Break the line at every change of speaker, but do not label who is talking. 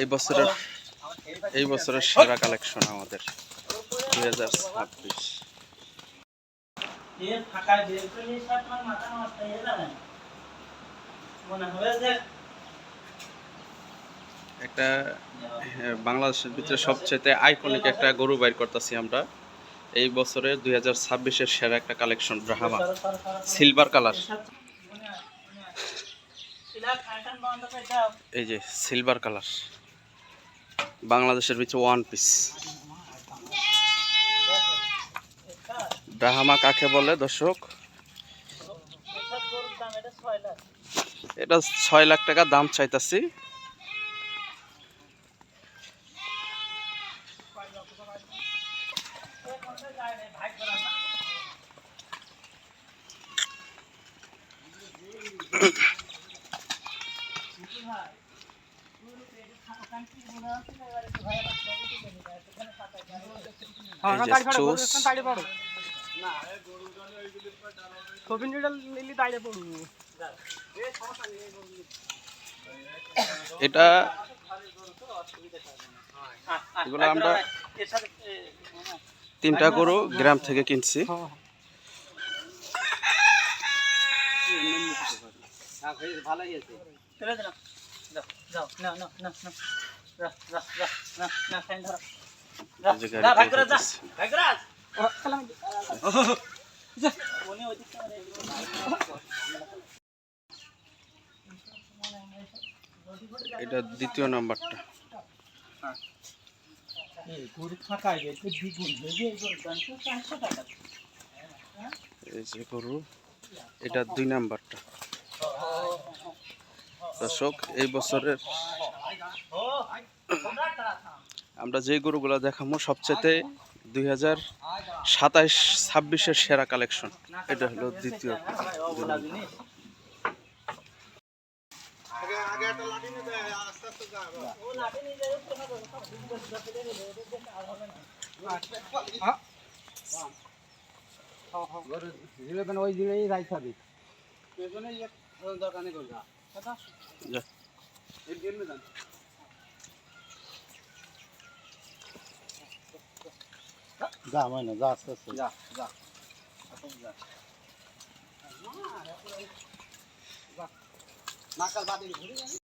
এই বছরের এই বছরের সেরা কালেকশন আমাদের। দুই হাজার ছাব্বিশ। একটা হ্যাঁ, বাংলাদেশের ভিতরে সবচেয়ে আইকনিক একটা গরু বাইর করতেছি আমরা। এই বছরের দুই হাজার ছাব্বিশের সেরা একটা কালেকশন ব্রাহ্মা। সিলভার কালার এই যে সিলভার কালার বাংলাদেশের ভিতরে ওয়ান পিস ব্রাহ্মা কাকে বলে দর্শক? এটা ছয় লাখ টাকা দাম চাইতাছি। এটা এগুলো আমরা তিনটা গরু গ্রাম থেকে কিনছি। যে বের হইতেছে। এটা দ্বিতীয় নাম্বারটা। এই যে গরু এটা দুই নাম্বারটা। দর্শক এই বছরের আমরা যে গরুগুলো দেখাবো সবচেয়ে দুই হাজার সাতাইশ ছাব্বিশের সেরা কালেকশন। এটা হলো দ্বিতীয়।
ওই দিলেই রাইট হবে
जा
महिना जा असं असं जा जा आपण जा नाकाल बादली घरी